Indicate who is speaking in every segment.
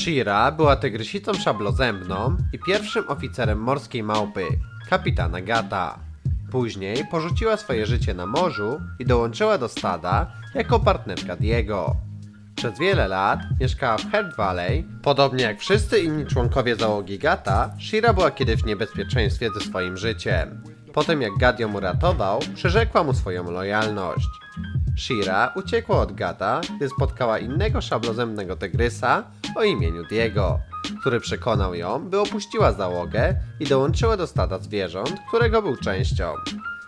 Speaker 1: Shira była tygrysicą szablozębną i pierwszym oficerem morskiej małpy, kapitana Gata. Później porzuciła swoje życie na morzu i dołączyła do stada jako partnerka Diego. Przez wiele lat mieszkała w Heart Valley. Podobnie jak wszyscy inni członkowie załogi Gata, Shira była kiedyś w niebezpieczeństwie ze swoim życiem. Potem jak Gad ją uratował, przyrzekła mu swoją lojalność. Shira uciekła od Gata, gdy spotkała innego szablozębnego tygrysa o imieniu Diego, który przekonał ją, by opuściła załogę i dołączyła do stada zwierząt, którego był częścią.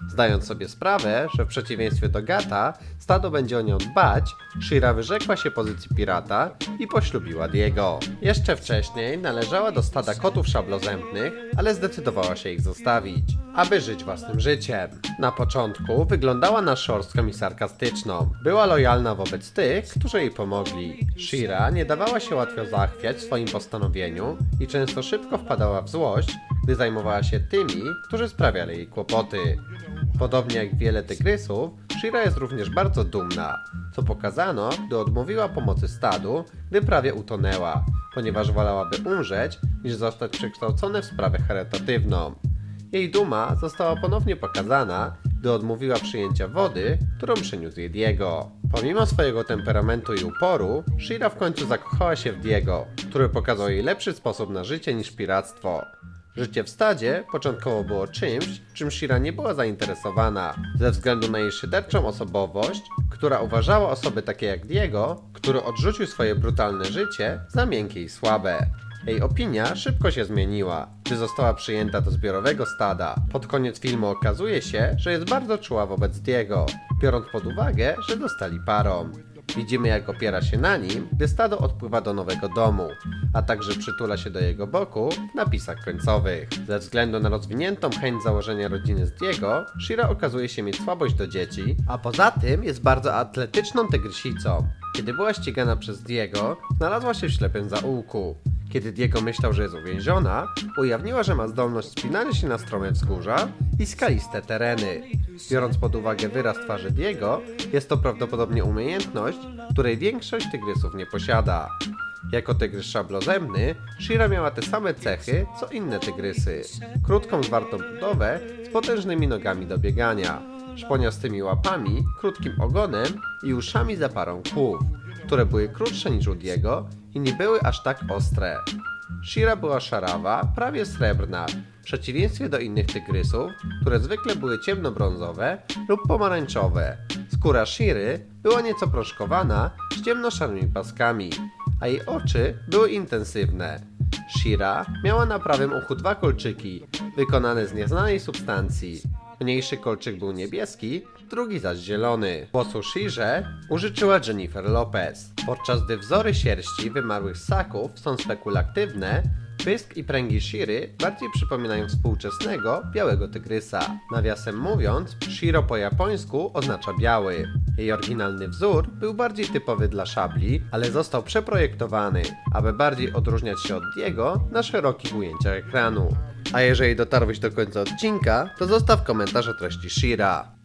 Speaker 1: Zdając sobie sprawę, że w przeciwieństwie do Gata, stado będzie o nią dbać, Shira wyrzekła się pozycji pirata i poślubiła Diego. Jeszcze wcześniej należała do stada kotów szablozębnych, ale zdecydowała się ich zostawić, aby żyć własnym życiem. Na początku wyglądała na szorstką i sarkastyczną. Była lojalna wobec tych, którzy jej pomogli. Shira nie dawała się łatwo zachwiać w swoim postanowieniu i często szybko wpadała w złość, gdy zajmowała się tymi, którzy sprawiali jej kłopoty. Podobnie jak wiele tygrysów, Shira jest również bardzo dumna, co pokazano, gdy odmówiła pomocy stadu, gdy prawie utonęła, ponieważ wolałaby umrzeć, niż zostać przekształcone w sprawę charytatywną. Jej duma została ponownie pokazana, gdy odmówiła przyjęcia wody, którą przyniósł jej Diego. Pomimo swojego temperamentu i uporu, Shira w końcu zakochała się w Diego, który pokazał jej lepszy sposób na życie niż piractwo. Życie w stadzie początkowo było czymś, czym Shira nie była zainteresowana, ze względu na jej szyderczą osobowość, która uważała osoby takie jak Diego, który odrzucił swoje brutalne życie za miękkie i słabe. Jej opinia szybko się zmieniła, gdy została przyjęta do zbiorowego stada. Pod koniec filmu okazuje się, że jest bardzo czuła wobec Diego, biorąc pod uwagę, że dostali parą. Widzimy jak opiera się na nim, gdy stado odpływa do nowego domu, a także przytula się do jego boku w napisach końcowych. Ze względu na rozwiniętą chęć założenia rodziny z Diego, Shira okazuje się mieć słabość do dzieci, a poza tym jest bardzo atletyczną tygrysicą. Kiedy była ścigana przez Diego, znalazła się w ślepym zaułku. Kiedy Diego myślał, że jest uwięziona, ujawniła, że ma zdolność spinania się na strome wzgórza i skaliste tereny. Biorąc pod uwagę wyraz twarzy Diego, jest to prawdopodobnie umiejętność, której większość tygrysów nie posiada. Jako tygrys szablozębny, Shira miała te same cechy, co inne tygrysy. Krótką, zwartą budowę z potężnymi nogami do biegania, szponiastymi łapami, krótkim ogonem i uszami za parą kłów, które były krótsze niż u Diego i nie były aż tak ostre. Shira była szarawa, prawie srebrna, w przeciwieństwie do innych tygrysów, które zwykle były ciemnobrązowe lub pomarańczowe. Skóra Shiry była nieco proszkowana z ciemnoszarzymi paskami, a jej oczy były intensywne. Shira miała na prawym uchu dwa kolczyki, wykonane z nieznanej substancji. Mniejszy kolczyk był niebieski, drugi zaś zielony. Głosu Shirze użyczyła Jennifer Lopez. Podczas gdy wzory sierści wymarłych ssaków są spekulatywne, pysk i pręgi Shiry bardziej przypominają współczesnego białego tygrysa. Nawiasem mówiąc, Shiro po japońsku oznacza biały. Jej oryginalny wzór był bardziej typowy dla szabli, ale został przeprojektowany, aby bardziej odróżniać się od Diego na szerokich ujęciach ekranu. A jeżeli dotarłeś do końca odcinka, to zostaw komentarz o treści Shira.